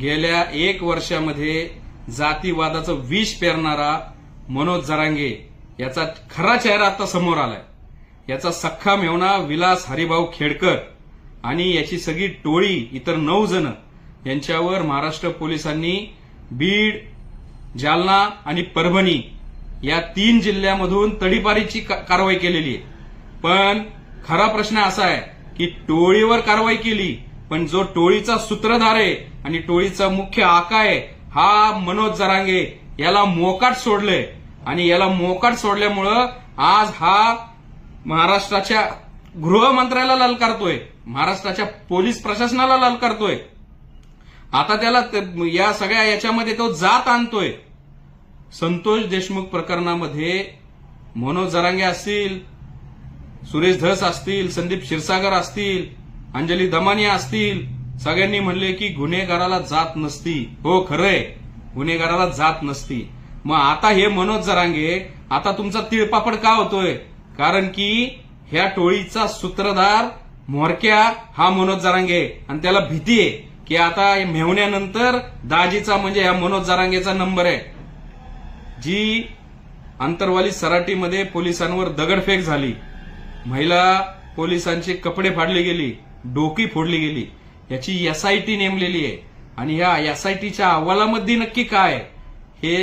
गेल्या एक वर्षामध्ये जातीवादाचं विष पेरणारा मनोज जरांगे याचा खरा चेहरा आता समोर आलाय. याचा सख्खा मेवणा विलास हरिभाऊ खेडकर आणि याची सगळी टोळी इतर नऊ जण यांच्यावर महाराष्ट्र पोलिसांनी बीड जालना आणि परभणी या तीन जिल्ह्यामधून तडीपारीची कारवाई केलेली आहे. पण खरा प्रश्न असा आहे की टोळीवर कारवाई केली पण जो टोळीचा सूत्रधार आहे आणि टोळीचा मुख्य आका आहे हा मनोज जरांगे याला मोकाट सोडलंय. आणि याला मोकाट सोडल्यामुळं आज हा महाराष्ट्राच्या गृहमंत्र्याला ललकारतोय महाराष्ट्राच्या पोलीस प्रशासनाला ललकारतोय आता त्याला या सगळ्या याच्यामध्ये तो जात आणतोय. संतोष देशमुख प्रकरणामध्ये मनोज जरांगे असतील सुरेश धस असतील संदीप क्षीरसागर असतील अंजली दमानिया असतील. सगळ्यांनी म्हणले की गुन्हेगाराला जात नसती. हो खरंय. गुन्हेगाराला जात नसती. मग आता हे मनोज जरांगे आता तुमचा तिळपापड का होतोय? कारण की ह्या टोळीचा सूत्रधार म्होरक्या हा मनोज जरांगे. आणि त्याला भीती आहे की आता मेहण्यानंतर मेवण्यानंतर दाजीचा म्हणजे ह्या मनोज जरांगेचा नंबर आहे. जी आंतरवाली सराटीमध्ये पोलिसांवर दगडफेक झाली. महिला पोलिसांचे कपडे फाडले गेली. डोकी फोडली गेली. याची एसआयटी नेमलेली आहे. आणि या एसआयटीच्या अहवालामध्ये नक्की काय हे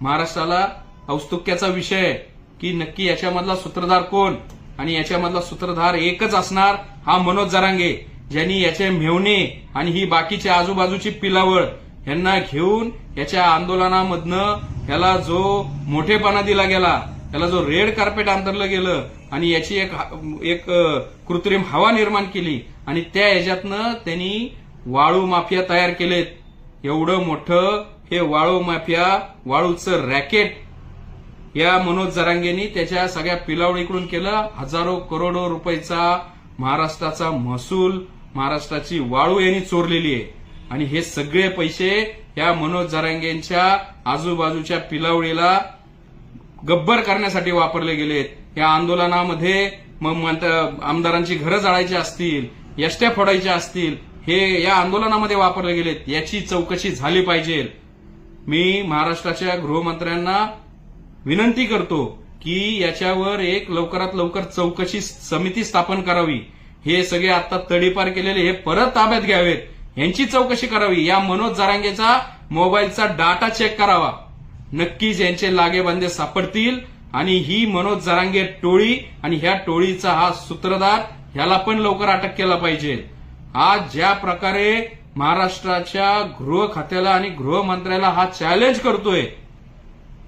महाराष्ट्राला औत्सुक्याचा विषय आहे. की नक्की याच्यामधला सूत्रधार कोण? आणि याच्यामधला सूत्रधार एकच असणार हा मनोज जरांगे ज्यांनी याचे मेवणे आणि ही बाकीच्या आजूबाजूची पिलावळ यांना घेऊन याच्या आंदोलनामधनं याला जो मोठेपणा दिला गेला त्याला जो रेड कार्पेट अंतरलं गेलं आणि याची एक एक कृत्रिम हवा निर्माण केली आणि त्या याच्यातनं त्यांनी वाळू माफिया तयार केलेत. एवढं मोठं हे वाळू माफिया वाळूचं रॅकेट या मनोज जरांगेनी त्याच्या सगळ्या पिलावळीकडून केलं. हजारो करोडो रुपयाचा महाराष्ट्राचा महसूल महाराष्ट्राची वाळू यांनी चोरलेली आहे. आणि हे सगळे पैसे या मनोज जरांगेंच्या आजूबाजूच्या पिलावळीला गब्बर करण्यासाठी वापरले गेलेत. या आंदोलनामध्ये मग आमदारांची घरं जाळायची असतील यष्ट्या फोडायच्या असतील हे या आंदोलनामध्ये वापरले गेलेत. याची चौकशी झाली पाहिजे. मी महाराष्ट्राच्या गृहमंत्र्यांना विनंती करतो की याच्यावर एक लवकरात लवकर चौकशी समिती स्थापन करावी. हे सगळे आता तडीपार केलेले हे परत ताब्यात घ्यावेत. यांची चौकशी करावी. या मनोज जरांगेचा मोबाईलचा डाटा चेक करावा. नक्कीच यांचे लागेबांधे सापडतील. आणि ही मनोज जरांगे टोळी आणि ह्या टोळीचा हा सूत्रधार ह्याला पण लवकर अटक केला पाहिजे. आज ज्या प्रकारे महाराष्ट्राच्या गृह खात्याला आणि गृहमंत्र्याला हा चॅलेंज करतोय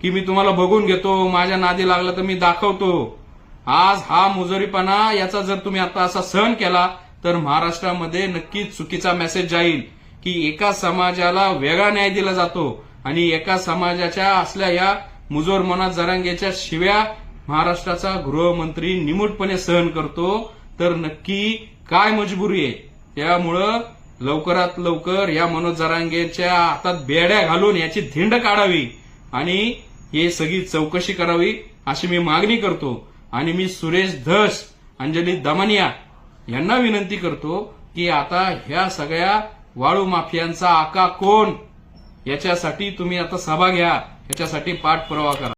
की मी तुम्हाला बघून घेतो माझ्या नादी लागला तर मी दाखवतो. आज हा मुजोरीपणा याचा जर तुम्ही आता असा सहन केला तर महाराष्ट्रामध्ये नक्कीच चुकीचा मेसेज जाईल की एका समाजाला वेगळा न्याय दिला जातो. आणि एका समाजाच्या असल्या या मुजोर मना जरांगेच्या शिव्या महाराष्ट्राचा गृहमंत्री निमूटपणे सहन करतो तर नक्की काय मजबुरी आहे? त्यामुळं लवकरात लवकर या मनोज जरांगेच्या हातात बेड्या घालून याची धिंड काढावी आणि हे सगळी चौकशी करावी अशी मी मागणी करतो. आणि मी सुरेश धस अंजली दमनिया यांना विनंती करतो की आता ह्या सगळ्या वाळू माफियांचा आका कोण? याच्यासाठी तुम्ही आता सभा घ्या याच्यासाठी पाठपुरावा करा.